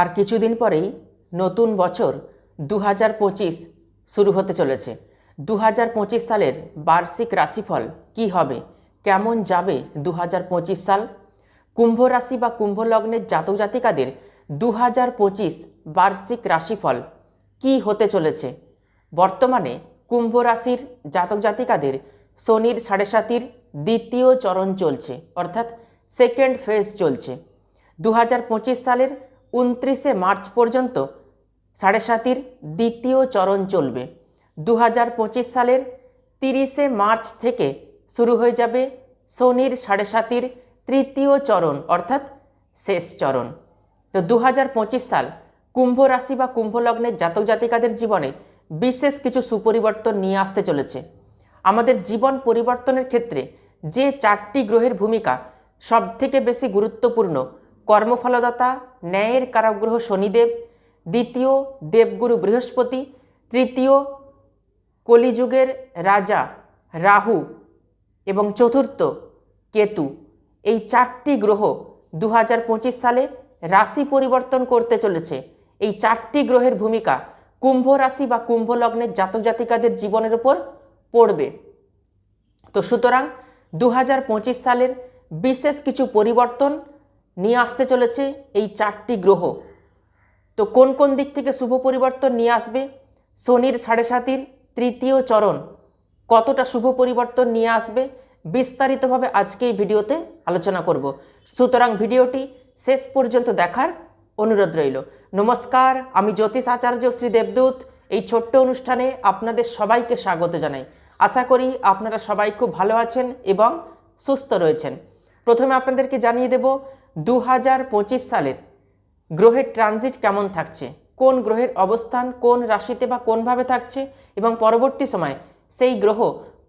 আর কিছুদিন পরেই নতুন বছর দু হাজার পঁচিশ শুরু হতে চলেছে। দু হাজার পঁচিশ সালের বার্ষিক রাশিফল কি হবে? কেমন যাবে দু হাজার পঁচিশ সাল? কুম্ভ রাশি বা কুম্ভ লগ্নের জাতক জাতিকাদের দু হাজার পঁচিশ বার্ষিক রাশিফল কি হতে চলেছে? বর্তমানে কুম্ভ রাশির জাতক জাতিকাদের শনির সাড়ে সাতির দ্বিতীয় চরণ চলছে, অর্থাৎ সেকেন্ড ফেজ চলছে। দু হাজার পঁচিশ সালের উনত্রিশে মার্চ পর্যন্ত সাড়ে সাতির দ্বিতীয় চরণ চলবে। দু হাজার পঁচিশ সালের তিরিশে মার্চ থেকে শুরু হয়ে যাবে শনির সাড়ে সাতির তৃতীয় চরণ, অর্থাৎ শেষ চরণ। তো দু হাজার পঁচিশ সাল কুম্ভ রাশি বা কুম্ভ লগ্নের জাতক জাতিকাদের জীবনে বিশেষ কিছু সুপরিবর্তন নিয়ে আসতে চলেছে। আমাদের জীবন পরিবর্তনের ক্ষেত্রে যে চারটি গ্রহের ভূমিকা সবথেকে বেশি গুরুত্বপূর্ণ কর্মফলদাতা, ন্যায়ের কারাগ্রহ শনিদেব, দ্বিতীয় দেবগুরু বৃহস্পতি, তৃতীয় কলিযুগের রাজা রাহু, এবং চতুর্থ কেতু। এই চারটি গ্রহ দু হাজার পঁচিশ সালে রাশি পরিবর্তন করতে চলেছে। এই চারটি গ্রহের ভূমিকা কুম্ভ রাশি বা কুম্ভ লগ্নের জাতক জাতিকাদের জীবনের উপর পড়বে। তো সুতরাং দু হাজার পঁচিশ সালের বিশেষ কিছু পরিবর্তন নিয়ে আসতে চলেছে এই চারটি গ্রহ। তো কোন কোন দিক থেকে শুভ পরিবর্তন নিয়ে আসবে? শনির সাড়ে সাতির তৃতীয় চরণ কতটা শুভ পরিবর্তন নিয়ে আসবে? বিস্তারিতভাবে আজকে এই ভিডিওতে আলোচনা করব। সুতরাং ভিডিওটি শেষ পর্যন্ত দেখার অনুরোধ রইল। নমস্কার, আমি জ্যোতিষ আচার্য শ্রী দেবদূত। এই ছোট্ট অনুষ্ঠানে আপনাদের সবাইকে স্বাগত জানাই। আশা করি আপনারা সবাই খুব ভালো আছেন এবং সুস্থ রয়েছেন। প্রথমে আপনাদেরকে জানিয়ে দেব দু হাজার পঁচিশ সালের গ্রহের ট্রানজিট কেমন থাকছে? কোন গ্রহের অবস্থান কোন রাশিতে বা কোনভাবে থাকছে? এবং পরবর্তী সময় সেই গ্রহ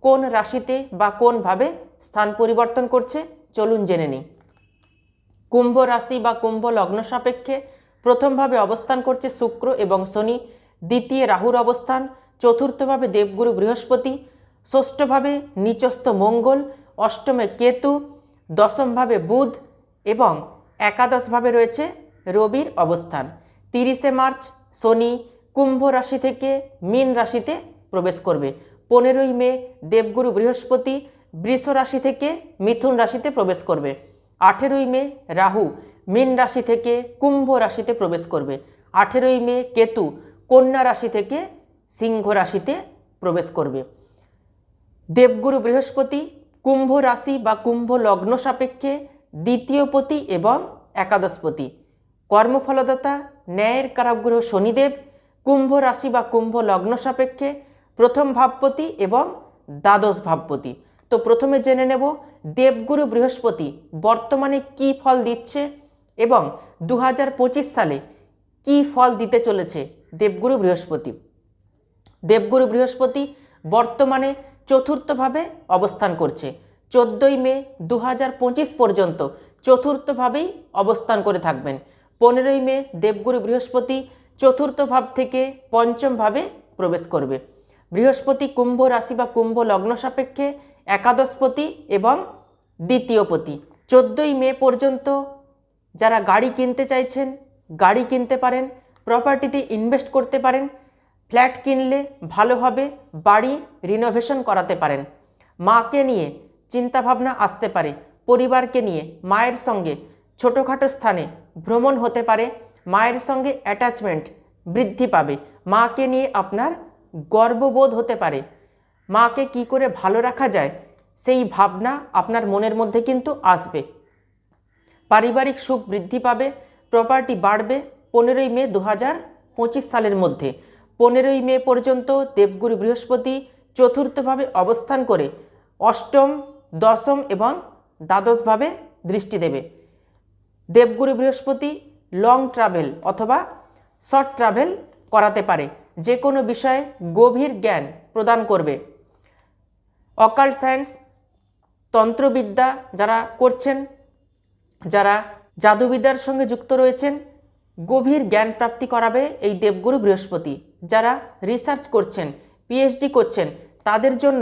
কোন রাশিতে বা কোনভাবে স্থান পরিবর্তন করছে? চলুন জেনে নিই। কুম্ভ রাশি বা কুম্ভ লগ্ন সাপেক্ষে প্রথমভাবে অবস্থান করছে শুক্র এবং শনি, দ্বিতীয় রাহুর অবস্থান, চতুর্থভাবে দেবগুরু বৃহস্পতি, ষষ্ঠভাবে নিচস্থ মঙ্গল, অষ্টমে কেতু, দশমভাবে বুধ এবং একাদশভাবে রয়েছে রবির অবস্থান। তিরিশে মার্চ শনি কুম্ভ রাশি থেকে মীন রাশিতে প্রবেশ করবে। পনেরোই মে দেবগুরু বৃহস্পতি বৃষ রাশি থেকে মিথুন রাশিতে প্রবেশ করবে। আঠেরোই মে রাহু মীন রাশি থেকে কুম্ভ রাশিতে প্রবেশ করবে। আঠেরোই মে কেতু কন্যা রাশি থেকে সিংহ রাশিতে প্রবেশ করবে। দেবগুরু বৃহস্পতি কুম্ভ রাশি বা কুম্ভ লগ্ন সাপেক্ষে দ্বিতীয়পতি এবং একাদশপতি। কর্মফলদাতা, ন্যায়ের কারাগ্রহ শনিদেব, কুম্ভ রাশি বা কুম্ভ লগ্ন সাপেক্ষে প্রথম ভাবপতি এবং দ্বাদশ ভাবপতি। তো প্রথমে জেনে নেব, দেবগুরু বৃহস্পতি বর্তমানে কি ফল দিচ্ছে এবং দু হাজার পঁচিশ সালে কি ফল দিতে চলেছে দেবগুরু বৃহস্পতি। দেবগুরু বৃহস্পতি বর্তমানে চতুর্থভাবে অবস্থান করছে। চোদ্দোই মে দু হাজার পঁচিশ পর্যন্ত চতুর্থভাবেই অবস্থান করে থাকবেন। পনেরোই মে দেবগুরু বৃহস্পতি চতুর্থ ভাব থেকে পঞ্চমভাবে প্রবেশ করবে। বৃহস্পতি কুম্ভ রাশি বা কুম্ভ লগ্ন সাপেক্ষে একাদশপতি এবং দ্বিতীয়পতি। চোদ্দোই মে পর্যন্ত যারা গাড়ি কিনতে চাইছেন, গাড়ি কিনতে পারেন, প্রপার্টিতে ইনভেস্ট করতে পারেন, ফ্ল্যাট কিনলে ভালো হবে, বাড়ি রিনোভেশন করাতে পারেন। মাকে নিয়ে চিন্তাভাবনা আসতে পারে। পরিবারকে নিয়ে, মায়ের সঙ্গে, ছোটোখাটো স্থানে ভ্রমণ হতে পারে। মায়ের সঙ্গে অ্যাটাচমেন্ট বৃদ্ধি পাবে। মাকে নিয়ে আপনার গর্ববোধ হতে পারে। মাকে কি করে ভালো রাখা যায়, সেই ভাবনা আপনার মনের মধ্যে কিন্তু আসবে। পারিবারিক সুখ বৃদ্ধি পাবে প্রপার্টি বাড়বে। পনেরোই মে দু হাজার পঁচিশ সালের মধ্যে। পনেরোই মে পর্যন্ত দেবগুরু বৃহস্পতি চতুর্থভাবে অবস্থান করে অষ্টম দশম এবং দ্বাদশভাবে দৃষ্টি দেবে। দেবগুরু বৃহস্পতি লং ট্রাভেল অথবা শর্ট ট্রাভেল করাতে পারে। যে কোনো বিষয়ে গভীর জ্ঞান প্রদান করবে। অকাল্ট সায়েন্স তন্ত্রবিদ্যা যারা করছেন, যারা জাদুবিদ্যার সঙ্গে যুক্ত রয়েছেন, গভীর জ্ঞান প্রাপ্তি করাবে এই দেবগুরু বৃহস্পতি। যারা রিসার্চ করছেন পিএইচডি করছেন তাদের জন্য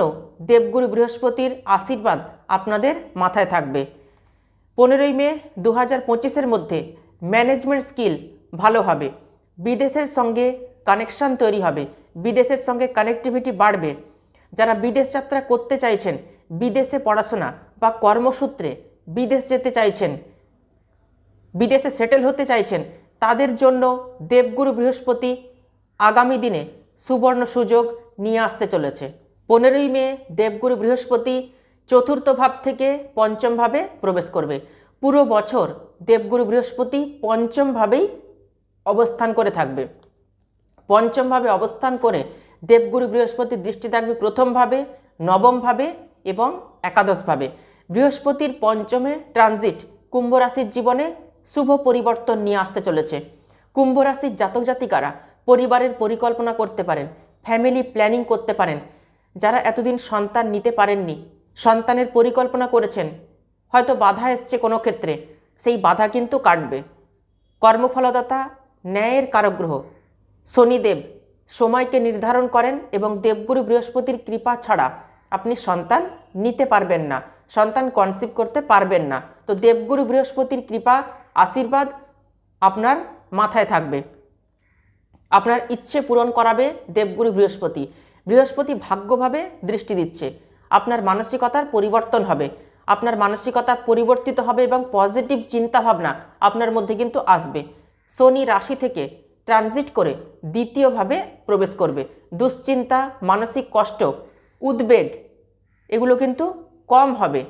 দেবগুরু বৃহস্পতির আশীর্বাদ আপনাদের মাথায় থাকবে। পনেরোই মে দু হাজার মধ্যে ম্যানেজমেন্ট স্কিল ভালো হবে। বিদেশের সঙ্গে কানেকশন তৈরি হবে। বিদেশের সঙ্গে কানেক্টিভিটি বাড়বে। যারা বিদেশ যাত্রা করতে চাইছেন, বিদেশে পড়াশোনা বা কর্মসূত্রে বিদেশ যেতে চাইছেন, বিদেশে সেটেল হতে চাইছেন, তাদের জন্য দেবগুরু বৃহস্পতি আগামী দিনে সুবর্ণ সুযোগ নিয়ে আসতে চলেছে। পনেরোই মে দেবগুরু বৃহস্পতি চতুর্থ ভাব থেকে পঞ্চম ভাবে প্রবেশ করবে। পুরো বছর দেবগুরু বৃহস্পতি পঞ্চম ভাবেই অবস্থান করে থাকবে। পঞ্চম ভাবে অবস্থান করে দেবগুরু বৃহস্পতির দৃষ্টি থাকবে প্রথমভাবে নবমভাবে এবং একাদশভাবে বৃহস্পতির পঞ্চমে ট্রানজিট কুম্ভ রাশির জীবনে শুভ পরিবর্তন নিয়ে আসতে চলেছে। কুম্ভ রাশির জাতক জাতিকারা পরিবারের পরিকল্পনা করতে পারেন, ফ্যামিলি প্ল্যানিং করতে পারেন যারা এতদিন সন্তান নিতে পারেননি, সন্তানের পরিকল্পনা করেছেন, হয়তো বাধা এসছে কোনো ক্ষেত্রে, সেই বাধা কিন্তু কাটবে। কর্মফলদাতা, ন্যায়ের কারগ্রহ। শনিদেব, সময়কে নির্ধারণ করেন এবং দেবগুরু বৃহস্পতির কৃপা ছাড়া আপনি সন্তান নিতে পারবেন না, সন্তান কনসিভ করতে পারবেন না। তো দেবগুরু বৃহস্পতির কৃপা, আশীর্বাদ আপনার মাথায় থাকবে। আপনার ইচ্ছে পূরণ করাবে দেবগুরু বৃহস্পতি। বৃহস্পতি ভাগ্যভাবে দৃষ্টি দিচ্ছে। আপনার মানসিকতার পরিবর্তন হবে। আপনার মানসিকতা পরিবর্তিত হবে এবং পজিটিভ চিন্তাভাবনা আপনার মধ্যে কিন্তু আসবে। শনি রাশি থেকে ট্রানজিট করে দ্বিতীয়ভাবে প্রবেশ করবে। দুশ্চিন্তা, মানসিক কষ্ট, উদ্বেগ, এগুলো কিন্তু কম হবে।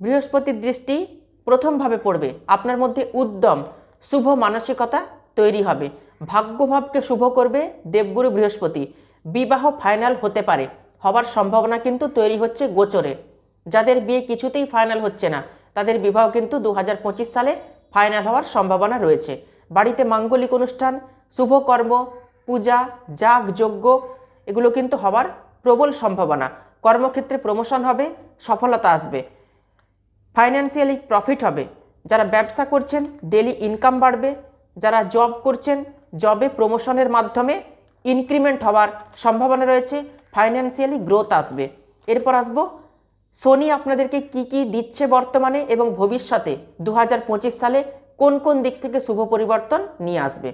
বৃহস্পতির দৃষ্টি প্রথমভাবে পড়বে। আপনার মধ্যে উদ্যম, শুভ মানসিকতা তৈরি হবে। ভাগ্যভাবকে শুভ করবে দেবগুরু বৃহস্পতি। বিবাহ ফাইনাল হতে পারে। হবার সম্ভাবনা কিন্তু তৈরি হচ্ছে গোচরে। যাদের বিয়ে কিছুতেই ফাইনাল হচ্ছে না, তাদের বিবাহ কিন্তু দু হাজার পঁচিশ সালে ফাইনাল হওয়ার সম্ভাবনা রয়েছে। বাড়িতে মাঙ্গলিক অনুষ্ঠান শুভকর্ম পূজা, যাগ, যজ্ঞ, এগুলো কিন্তু হওয়ার প্রবল সম্ভাবনা। কর্মক্ষেত্রে প্রমোশন হবে, সফলতা আসবে। ফাইন্যান্সিয়ালি প্রফিট হবে। যারা ব্যবসা করছেন ডেলি ইনকাম বাড়বে। যারা জব করছেন, জবে প্রমোশনের মাধ্যমে ইনক্রিমেন্ট হওয়ার সম্ভাবনা রয়েছে ফাইন্যান্সিয়ালি গ্রোথ আসবে। এরপর আসব সোনি আপনাদেরকে কি কি দিচ্ছে বর্তমানে এবং ভবিষ্যতে দু হাজার পঁচিশ সালে কোন কোন দিক থেকে শুভ পরিবর্তন নিয়ে আসবে।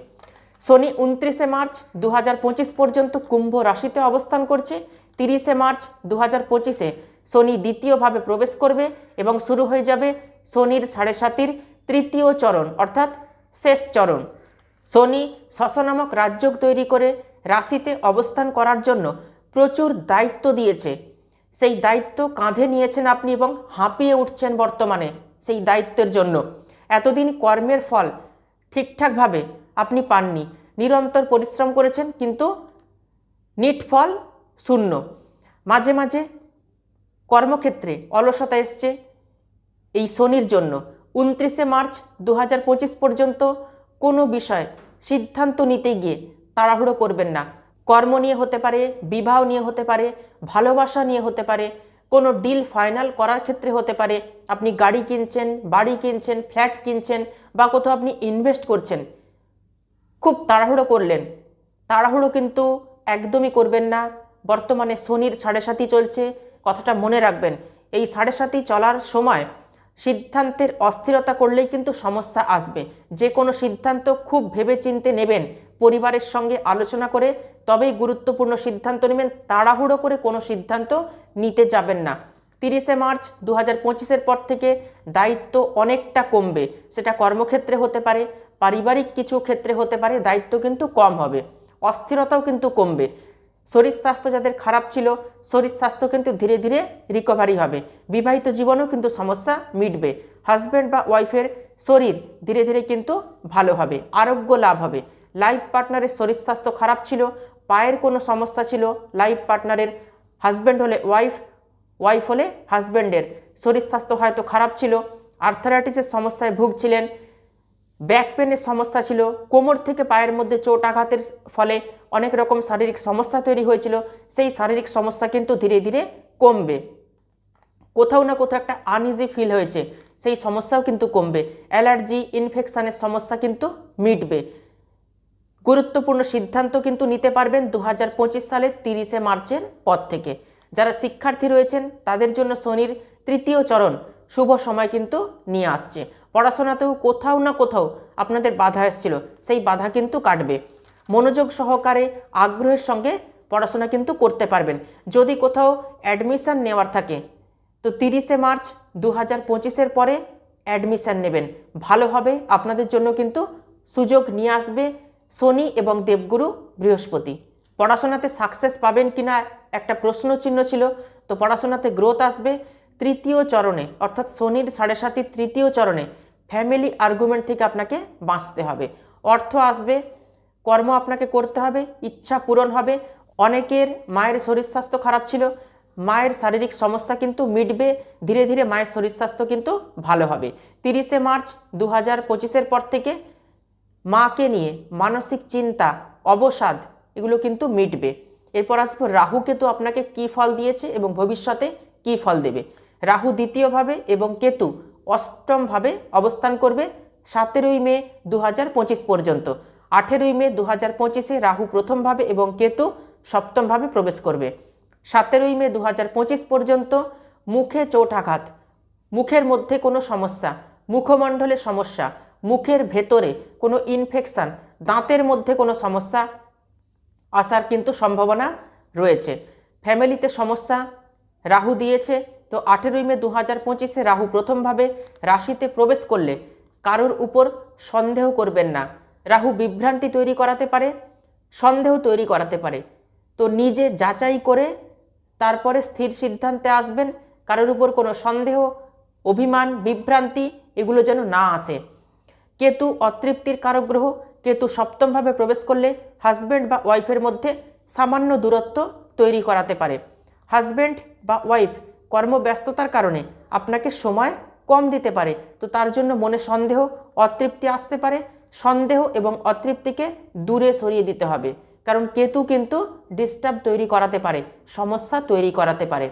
শনি উনত্রিশে মার্চ দু হাজার পঁচিশ পর্যন্ত কুম্ভ রাশিতে অবস্থান করছে, তিরিশে মার্চ দু হাজার পঁচিশে শনি দ্বিতীয়ভাবে প্রবেশ করবে এবং শুরু হয়ে যাবে শনির সাড়ে সাতির তৃতীয় চরণ, অর্থাৎ শেষ চরণ। শনি শশ নামক রাজযোগ তৈরি করে রাশিতে অবস্থান করার জন্য প্রচুর দায়িত্ব দিয়েছে। সেই দায়িত্ব কাঁধে নিয়েছেন আপনি এবং হাঁপিয়ে উঠছেন বর্তমানে সেই দায়িত্বের জন্য। এতদিন কর্মের ফল ঠিকঠাকভাবে আপনি পাননি। নিরন্তর পরিশ্রম করেছেন, কিন্তু নিট ফল শূন্য। মাঝে মাঝে কর্মক্ষেত্রে অলসতা এসছে এই শনির জন্য। উনত্রিশে মার্চ দু হাজার পঁচিশ পর্যন্ত কোনো বিষয় সিদ্ধান্ত নিতে গিয়ে তাড়াহুড়ো করবেন না। কর্ম নিয়ে হতে পারে, বিবাহ নিয়ে হতে পারে, ভালোবাসা নিয়ে হতে পারে, কোনো ডিল ফাইনাল করার ক্ষেত্রে হতে পারে। আপনি গাড়ি কিনছেন, বাড়ি কিনছেন ফ্ল্যাট কিনছেন বা কোথাও আপনি ইনভেস্ট করছেন। খুব তাড়াহুড়ো করলেন। তাড়াহুড়ো কিন্তু একদমই করবেন না। বর্তমানে শনির সাড়ে সাতি চলছে, কথাটা মনে রাখবেন। এই সাড়ে সাতি চলার সময় সিদ্ধান্তের অস্থিরতা করলেই কিন্তু সমস্যা আসবে। যে কোনো সিদ্ধান্ত খুব ভেবেচিন্তে নেবেন। পরিবারের সঙ্গে আলোচনা করে তবেই গুরুত্বপূর্ণ সিদ্ধান্ত নেবেন। তাড়াহুড়ো করে কোনো সিদ্ধান্ত নিতে যাবেন না। তিরিশে মার্চ দু হাজার পর থেকে দায়িত্ব অনেকটা কমবে। সেটা কর্মক্ষেত্রে হতে পারে, পারিবারিক কিছু ক্ষেত্রে হতে পারে, দায়িত্ব কিন্তু কম হবে। অস্থিরতাও কিন্তু কমবে। শরীর স্বাস্থ্য যাদের খারাপ ছিল, শরীর স্বাস্থ্য কিন্তু ধীরে ধীরে রিকভারি হবে। বিবাহিত জীবনেও কিন্তু সমস্যা মিটবে। হাজব্যান্ড বা ওয়াইফের শরীর ধীরে ধীরে কিন্তু ভালো হবে। আরোগ্য লাভ হবে। লাইফ পার্টনারের শরীর স্বাস্থ্য খারাপ ছিল, পায়ের কোনো সমস্যা ছিল, লাইফ পার্টনারের হাজব্যান্ড হলে ওয়াইফ ওয়াইফ হলে হাজব্যান্ডের শরীর স্বাস্থ্য হয়তো খারাপ ছিল, আর্থারাইটিসের সমস্যায় ভুগছিলেন, ব্যাক পেনের সমস্যা ছিল, কোমর থেকে পায়ের মধ্যে চোট আঘাতের ফলে অনেক রকম শারীরিক সমস্যা তৈরি হয়েছিল, সেই শারীরিক সমস্যা কিন্তু ধীরে ধীরে কমবে। কোথাও না কোথাও একটা আনইজি ফিল হয়েছে, সেই সমস্যাও কিন্তু কমবে, অ্যালার্জি ইনফেকশানের সমস্যা কিন্তু মিটবে। গুরুত্বপূর্ণ সিদ্ধান্ত কিন্তু নিতে পারবেন দু হাজার পঁচিশ সালের তিরিশে মার্চের পর থেকে। যারা শিক্ষার্থী রয়েছেন, তাদের জন্য শনির তৃতীয় চরণ শুভ সময় কিন্তু নিয়ে আসছে। পড়াশোনাতেও কোথাও না কোথাও আপনাদের বাধা এসেছিল, সেই বাধা কিন্তু কাটবে। মনোযোগ সহকারে, আগ্রহের সঙ্গে পড়াশোনা কিন্তু করতে পারবেন। যদি কোথাও অ্যাডমিশান নেওয়ার থাকে, তো তিরিশে মার্চ দু হাজার পঁচিশের পরে অ্যাডমিশান নেবেন। ভালো হবে, আপনাদের জন্য কিন্তু সুযোগ নিয়ে আসবে শনি এবং দেবগুরু বৃহস্পতি। পড়াশোনাতে সাকসেস পাবেন কিনা একটা প্রশ্ন চিহ্ন ছিল। তো পড়াশোনাতে গ্রোথ আসবে তৃতীয় চরণে, অর্থাৎ শনির সাড়ে সাতির তৃতীয় চরণে ফ্যামিলি আর্গুমেন্ট থেকে আপনাকে বাঁচতে হবে। অর্থ আসবে, কর্ম আপনাকে করতে হবে, ইচ্ছা পূরণ হবে। অনেকের মায়ের শরীর স্বাস্থ্য খারাপ ছিল, মায়ের শারীরিক সমস্যা কিন্তু মিটবে, ধীরে ধীরে মায়ের শরীর স্বাস্থ্য কিন্তু ভালো হবে। তিরিশে মার্চ দু হাজার পর থেকে মাকে নিয়ে মানসিক চিন্তা, অবসাদ, এগুলো কিন্তু মিটবে। এরপর আসব রাহু কেতু আপনাকে কি ফল দিয়েছে এবং ভবিষ্যতে কি ফল দেবে? রাহু দ্বিতীয়ভাবে এবং কেতু অষ্টমভাবে অবস্থান করবে সতেরোই মে দু হাজার পঁচিশ পর্যন্ত। আঠেরোই মে দু হাজার পঁচিশে রাহু প্রথমভাবে এবং কেতু সপ্তমভাবে প্রবেশ করবে। সতেরোই মে দু হাজার পঁচিশ পর্যন্ত মুখে চোটাঘাত মুখের মধ্যে কোনো সমস্যা মুখমণ্ডলের সমস্যা মুখের ভেতরে কোনো ইনফেকশান দাঁতের মধ্যে কোনো সমস্যা আসার কিন্তু সম্ভাবনা রয়েছে। ফ্যামিলিতে সমস্যা, রাহু দিয়েছে, তো আঠেরোই মে দু হাজার পঁচিশে রাহু প্রথমভাবে রাশিতে প্রবেশ করলে কারোর উপর সন্দেহ করবেন না। রাহু বিভ্রান্তি তৈরি করাতে পারে, সন্দেহ তৈরি করাতে পারে। তো নিজে যাচাই করে তারপরে স্থির সিদ্ধান্তে আসবেন, কারোর উপর কোনো সন্দেহ, অভিমান, বিভ্রান্তি, এগুলো যেন না আসে। কেতু অতৃপ্তির কারক গ্রহ কেতু সপ্তমভাবে প্রবেশ করলে হাজব্যান্ড বা ওয়াইফের মধ্যে সামান্য দূরত্ব তৈরি করাতে পারে। হাজব্যান্ড বা ওয়াইফ কর্মব্যস্ততার কারণে আপনাকে সময় কম দিতে পারে, তো তার জন্য মনে সন্দেহ, অতৃপ্তি আসতে পারে। সন্দেহ এবং অতৃপ্তিকে দূরে সরিয়ে দিতে হবে, কারণ কেতু কিন্তু ডিস্টার্ব তৈরি করাতে পারে, সমস্যা তৈরি করাতে পারে।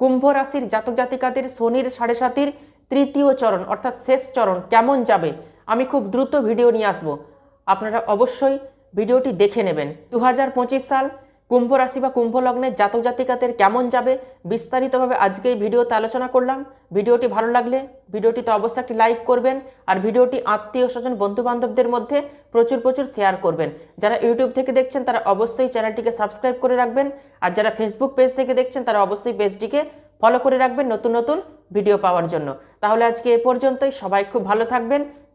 কুম্ভ রাশির জাতক জাতিকাদের শনির সাড়ে সাতির তৃতীয় চরণ, অর্থাৎ শেষ চরণ কেমন যাবে? আমি খুব দ্রুত ভিডিও নিয়ে আসব। আপনারা অবশ্যই ভিডিওটি দেখে নেবেন। দু হাজার পঁচিশ সাল কুম্ভ রাশি বা কুম্ভ লগ্নের জাতক জাতিকাদের কেমন যাবে বিস্তারিতভাবে আজকে এই ভিডিওতে আলোচনা করলাম। ভিডিওটি ভালো লাগলে ভিডিওটিতে অবশ্যই একটি লাইক করবেন আর ভিডিওটি আত্মীয় স্বজন বন্ধু বান্ধবদের মধ্যে প্রচুর প্রচুর শেয়ার করবেন। যারা ইউটিউব থেকে দেখছেন তারা অবশ্যই চ্যানেলটিকে সাবস্ক্রাইব করে রাখবেন আর যারা ফেসবুক পেজ থেকে দেখছেন তারা অবশ্যই পেজটিকে ফলো করে রাখবেন নতুন নতুন ভিডিও পাওয়ার জন্য। তাহলে আজকে এ পর্যন্তই। সবাই খুব ভালো থাকবেন